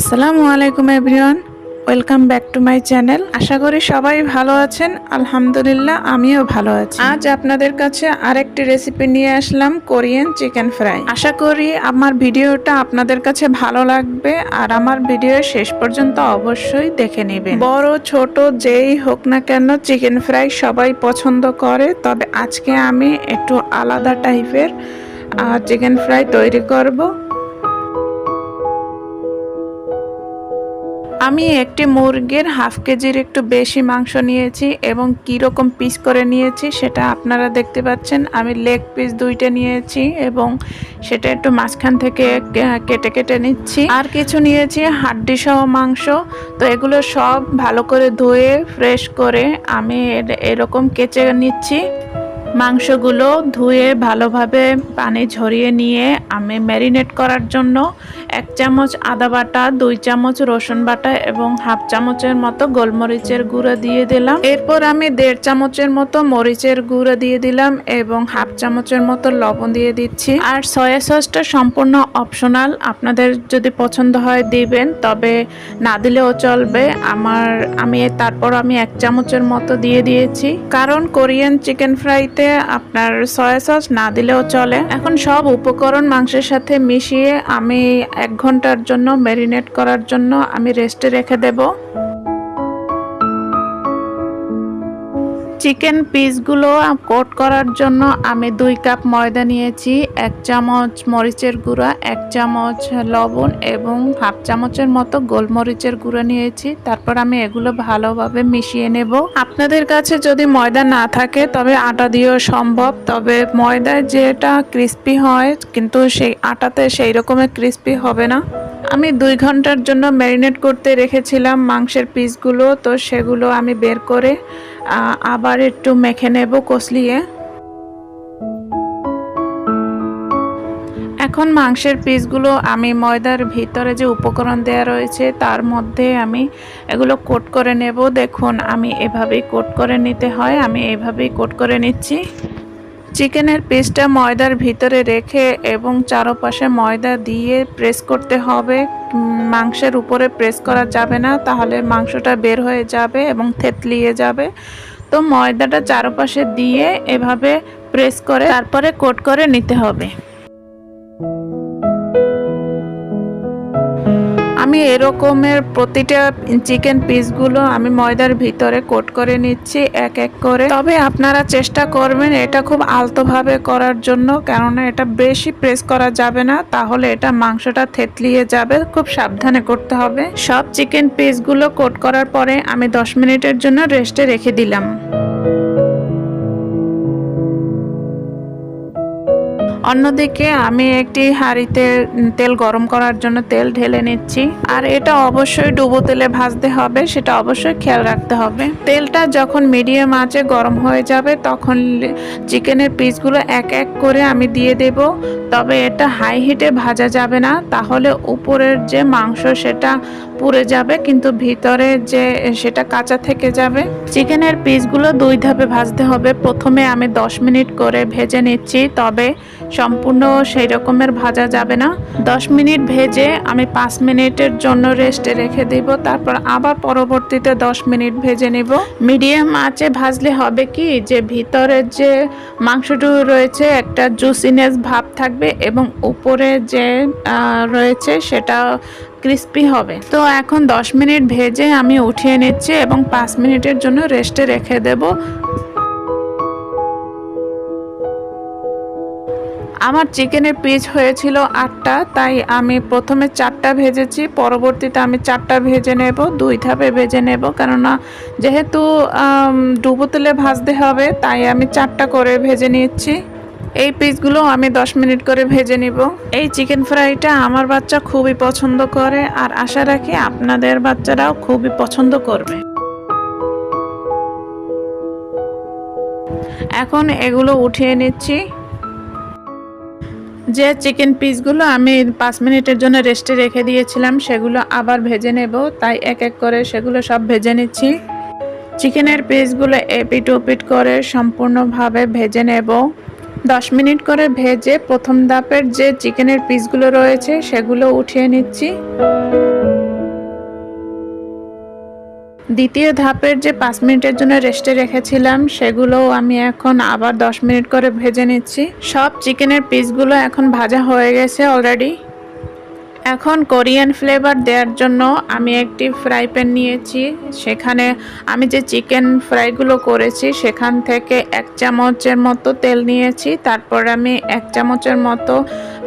আসসালামু আলাইকুম everyone, welcome back to my channel. আশা করি সবাই ভালো আছেন, আলহামদুলিল্লাহ আমিও ভালো আছি। আজ আপনাদের কাছে আরেকটি রেসিপি নিয়ে আসলাম কোরিয়ান চিকেন ফ্রাই আশা করি আমার ভিডিওটা আপনাদের কাছে ভালো লাগবে আর আমার ভিডিও শেষ পর্যন্ত অবশ্যই দেখে নেবেন। বড়, ছোট, যেই হোক না কেন চিকেন ফ্রাই সবাই পছন্দ করে, তবে আজকে আমি একটু আলাদা টাইপের চিকেন ফ্রাই তৈরি করব। আমি একটি মুরগির হাফ কেজির একটু বেশি মাংস নিয়েছি এবং কি রকম পিস করে নিয়েছি সেটা আপনারা দেখতে পাচ্ছেন। আমি লেগ পিস দুইটা নিয়েছি এবং সেটা একটু মাঝখান থেকে কেটে কেটে নিচ্ছি। আর কিছু নিয়েছি হাড্ডি সহ মাংস। তো এগুলো সব ভালো করে ধুয়ে, ফ্রেশ করে আমি এরকম কেচে নিচ্ছি। মাংসগুলো ধুয়ে ভালোভাবে পানি ঝরিয়ে নিয়ে আমি ম্যারিনেট করার জন্য এক চামচ আদা বাটা, দুই চামচ রসুন বাটা এবং হাফ চামচের মতো গোলমরিচের গুঁড়ো দিয়ে দিলাম। এরপর আমি দেড় চামচের মতো মরিচের গুঁড়ো দিয়ে দিলাম এবং হাফ চামচের মতো লবণ দিয়ে দিচ্ছি। আর সয়া সসটা সম্পূর্ণ অপশনাল, আপনাদের যদি পছন্দ হয় দিবেন, তবে না দিলেও চলবে। আমার, আমি তারপর আমি এক চামচের মতো দিয়ে দিয়েছি। কারণ কোরিয়ান চিকেন ফ্রাইতে আপনার সয়া সস না দিলেও চলে। এখন সব উপকরণ মাংসের সাথে মিশিয়ে আমি এক ঘণ্টার জন্য ম্যারিনেট করার জন্য আমি রেস্টে রেখে দেব। চিকেন পিসগুলো কোট করার জন্য আমি দুই কাপ ময়দা নিয়েছি, এক চামচ মরিচের গুঁড়া, এক চামচ লবণ এবং হাফ চামচের মতো গোলমরিচের গুঁড়ো নিয়েছি। তারপর আমি এগুলো ভালোভাবে মিশিয়ে নেব। আপনাদের কাছে যদি ময়দা না থাকে, তবে আটা দিয়েও সম্ভব। তবে ময়দায় যেটা ক্রিস্পি হয়, কিন্তু সেই আটাতে সেই রকমের ক্রিস্পি হবে না। আমি দুই ঘণ্টার জন্য ম্যারিনেট করতে রেখেছিলাম মাংসের পিসগুলো, তো সেগুলো আমি বের করে আবার একটু মেখে নেব কষলিয়ে এখন মাংসের পিসগুলো আমি ময়দার ভিতরে যে উপকরণ দেওয়া রয়েছে, তার মধ্যে আমি এগুলো কোট করে নেব। দেখুন, আমি এভাবেই কোট করে নিতে হয়, আমি এভাবেই কোট করে নিচ্ছি। চিকেনের পিসটা ময়দার ভিতরে রেখে এবং চারপাশে ময়দা দিয়ে প্রেস করতে হবে। মাংসের উপরে প্রেস করা যাবে না, তাহলে মাংসটা বের হয়ে যাবে এবং থেতলিয়ে যাবে। তো ময়দাটা চারপাশে দিয়ে এভাবে প্রেস করে তারপরে কোট করে নিতে হবে। আমি এরকমের প্রতিটা চিকেন পিসগুলো আমি ময়দার ভিতরে কোট করে নিচ্ছি, এক এক করে। তবে আপনারা চেষ্টা করবেন এটা খুব আলতোভাবে করার জন্য, কেননা এটা বেশি প্রেস করা যাবে না, তাহলে এটা মাংসটা থেতলিয়ে যাবে, খুব সাবধানে করতে হবে। সব চিকেন পিসগুলো কোট করার পরে আমি দশ মিনিটের জন্য রেস্টে রেখে দিলাম। অন্যদিকে আমি একটি হাঁড়িতে তেল গরম করার জন্য তেল ঢেলে নিচ্ছি। আর এটা অবশ্যই ডুবো তেলে ভাজতে হবে, সেটা অবশ্যই খেয়াল রাখতে হবে। তেলটা যখন মিডিয়াম আঁচে গরম হয়ে যাবে, তখন চিকেনের পিসগুলো এক এক করে আমি দিয়ে দেব। তবে এটা হাই হিটে ভাজা যাবে না, তাহলে উপরের যে মাংস, সেটা পুড়ে যাবে, কিন্তু ভিতরে যে সেটা কাঁচা থেকে যাবে। চিকেনের পিসগুলো দুই ধাপে ভাজতে হবে। প্রথমে আমি দশ মিনিট করে ভেজে নিচ্ছি, তবে সম্পূর্ণ সেই রকমের ভাজা যাবে না। দশ মিনিট ভেজে আমি পাঁচ মিনিটের জন্য রেস্টে রেখে দিব, তারপর আবার পরবর্তীতে দশ মিনিট ভেজে নিব। মিডিয়াম আঁচে ভাজলে হবে কি, যে ভিতরের যে মাংসটুকু রয়েছে, একটা জুসিনেস ভাব থাকবে এবং উপরে যে রয়েছে, সেটা ক্রিস্পি হবে। তো এখন দশ মিনিট ভেজে আমি উঠিয়ে নিচ্ছি এবং পাঁচ মিনিটের জন্য রেস্টে রেখে দেব। আমার চিকেনের পিস হয়েছিল আটটা, তাই আমি প্রথমে চারটা ভেজেছি, পরবর্তীতে আমি চারটা ভেজে নেব, দুই ধাপে ভেজে নেব। কেননা যেহেতু ডুবো তেলে ভাজতে হবে, তাই আমি চারটা করে ভেজে নিচ্ছি। এই পিসগুলো আমি দশ মিনিট করে ভেজে নিব। এই চিকেন ফ্রাইটা আমার বাচ্চা খুবই পছন্দ করে আর আশা রাখি আপনাদের বাচ্চারাও খুবই পছন্দ করবে। এখন এগুলো উঠিয়ে নিচ্ছি। যে চিকেন পিসগুলো আমি পাঁচ মিনিটের জন্য রেস্টে রেখে দিয়েছিলাম, সেগুলো আবার ভেজে নেব। তাই এক এক করে সেগুলো সব ভেজে নিচ্ছি। চিকেনের পিসগুলো এপিট ওপিট করে সম্পূর্ণভাবে ভেজে নেব। দশ মিনিট করে ভেজে প্রথম ধাপের যে চিকেনের পিসগুলো রয়েছে সেগুলো উঠিয়ে নিচ্ছি। দ্বিতীয় ধাপের যে পাঁচ মিনিটের জন্য রেস্টে রেখেছিলাম সেগুলো আমি এখন আবার দশ মিনিট করে ভেজে নিচ্ছি। সব চিকেনের পিসগুলো এখন ভাজা হয়ে গেছে অলরেডি এখন কোরিয়ান ফ্লেভার দেওয়ার জন্য আমি একটি ফ্রাই প্যান নিয়েছি। সেখানে আমি যে চিকেন ফ্রাইগুলো করেছি, সেখান থেকে এক চামচের মতো তেল নিয়েছি। তারপর আমি এক চামচের মতো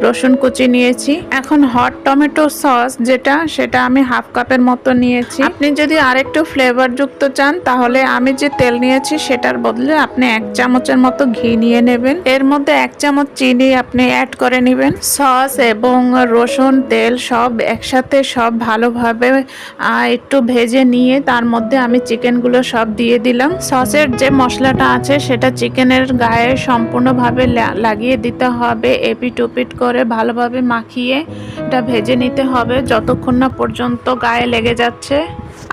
রসুন কুচি নিয়েছি। এখন হট টমেটো সস যেটা, সেটা আমি হাফ কাপের মতো নিয়েছি। আপনি যদি আরেকটু ফ্লেভার যুক্ত চান, তাহলে আমি যে তেল নিয়েছি, সেটার বদলে আপনি এক চামচের মতো ঘি নিয়ে নেবেন। এর মধ্যে এক চামচ চিনি আপনি অ্যাড করে নেবেন। সস এবং রসুন, তেল সব একসাথে সব ভালোভাবে একটু ভেজে নিয়ে তার মধ্যে আমি চিকেনগুলো সব দিয়ে দিলাম। সসের যে মশলাটা আছে, সেটা চিকেনের গায়ে সম্পূর্ণভাবে লাগিয়ে দিতে হবে। এপিট ওপিট করে ভালোভাবে মাখিয়ে এটা ভেজে নিতে হবে যতক্ষণ না পর্যন্ত গায়ে লেগে যাচ্ছে।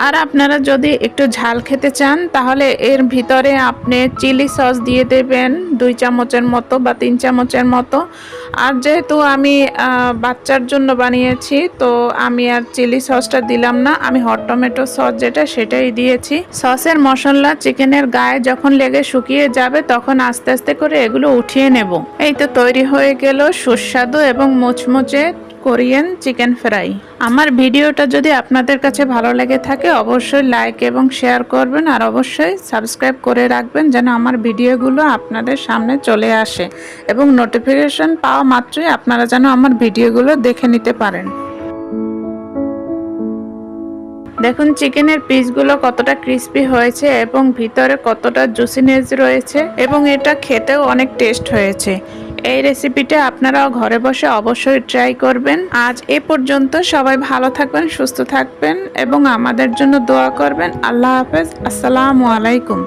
আর আপনারা যদি একটু ঝাল খেতে চান, তাহলে এর ভিতরে আপনি চিলি সস দিয়ে দেবেন, দুই চামচের মতো বা তিন চামচের মতো। আর যেহেতু আমি বাচ্চার জন্য বানিয়েছি, তো আমি আর চিলি সসটা দিলাম না। আমি হট টমেটো সস যেটা, সেটাই দিয়েছি। সসের মশলা চিকেনের গায়ে যখন লেগে শুকিয়ে যাবে, তখন আস্তে আস্তে করে এগুলো উঠিয়ে নেব। এই তো তৈরি হয়ে গেল, সুস্বাদু এবং মুচমুচে কোরিয়ান চিকেন ফ্রাই। আমার ভিডিওটা যদি আপনাদের কাছে ভালো লেগে থাকে, অবশ্যই লাইক এবং শেয়ার করবেন আর অবশ্যই সাবস্ক্রাইব করে রাখবেন যেন আমার ভিডিওগুলো আপনাদের সামনে চলে আসে এবং নোটিফিকেশন পাওয়া মাত্রই আপনারা যেন আমার ভিডিওগুলো দেখে নিতে পারেন। দেখুন, চিকেনের পিসগুলো কতটা ক্রিস্পি হয়েছে এবং ভিতরে কতটা জুসিনেস রয়েছে এবং এটা খেতেও অনেক টেস্ট হয়েছে। এই রেসিপিটা আপনারাও ঘরে বসে অবশ্যই ট্রাই করবেন। আজ এ পর্যন্ত সবাই ভালো থাকবেন, সুস্থ থাকবেন এবং আমাদের জন্য দোয়া করবেন। আল্লাহ হাফেজ। আসসালামু আলাইকুম।